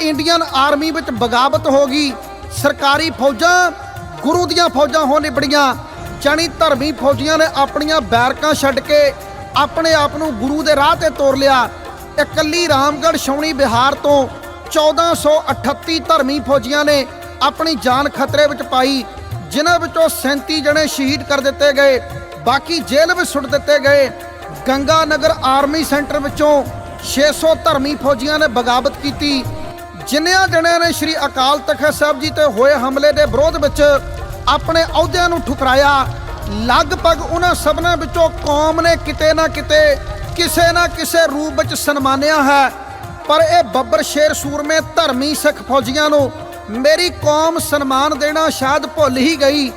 Indian army ਵਿੱਚ ਬਗਾਵਤ ਹੋ ਗਈ। ਸਰਕਾਰੀ ਫੌਜਾਂ, ਗੁਰੂ ਦੀਆਂ ਫੌਜਾਂ ਹੋ ਨਿਬੜੀਆਂ। ਜਾਣੀ ਧਰਮੀ ਫੌਜੀਆਂ ਨੇ ਆਪਣੀਆਂ ਬੈਰਕਾਂ ਛੱਡ ਕੇ ਆਪਣੇ ਆਪ ਨੂੰ ਗੁਰੂ ਦੇ ਰਾਹ ਤੇ ਤੋਰ ਲਿਆ। ਇਕੱਲੀ ਰਾਮਗੜ੍ਹ, ਛਾਉਣੀ, ਬਿਹਾਰ ਤੋਂ 1438 ਧਰਮੀ ਫੌਜੀਆਂ ਨੇ ਆਪਣੀ ਜਾਨ ਖਤਰੇ ਵਿੱਚ ਪਾਈ, ਜਿਨ੍ਹਾਂ ਵਿੱਚੋਂ 37 ਜਣੇ ਸ਼ਹੀਦ ਕਰ ਦਿੱਤੇ ਗਏ, ਬਾਕੀ ਜੇਲ੍ਹ ਵਿੱਚ ਸੁੱਟ ਦਿੱਤੇ ਗਏ। ਗੰਗਾ ਨਗਰ ਆਰਮੀ ਸੈਂਟਰ ਵਿੱਚੋਂ 600 ਧਰਮੀ ਫੌਜੀਆਂ ਨੇ ਬਗਾਵਤ ਕੀਤੀ। ਜਿੰਨਿਆਂ ਜਣਿਆਂ ਨੇ ਸ੍ਰੀ ਅਕਾਲ ਤਖਤ ਸਾਹਿਬ ਜੀ ਤੇ ਹੋਏ ਹਮਲੇ ਦੇ ਵਿਰੋਧ ਵਿੱਚ ਆਪਣੇ ਅਹੁਦਿਆਂ ਨੂੰ ਠੁਕਰਾਇਆ, ਲਗਭਗ ਉਹਨਾਂ ਸਭਨਾਂ ਵਿੱਚੋਂ ਕੌਮ ਨੇ ਕਿਤੇ ਨਾ ਕਿਤੇ ਕਿਸੇ ਨਾ ਕਿਸੇ ਰੂਪ ਵਿੱਚ ਸਨਮਾਨਿਆ ਹੈ। ਪਰ ਇਹ ਬੱਬਰ ਸ਼ੇਰ ਸੂਰਮੇ ਧਰਮੀ ਸਿੱਖ ਫੌਜੀਆਂ ਨੂੰ ਮੇਰੀ ਕੌਮ ਸਨਮਾਨ ਦੇਣਾ ਸ਼ਾਇਦ ਭੁੱਲ ਹੀ ਗਈ।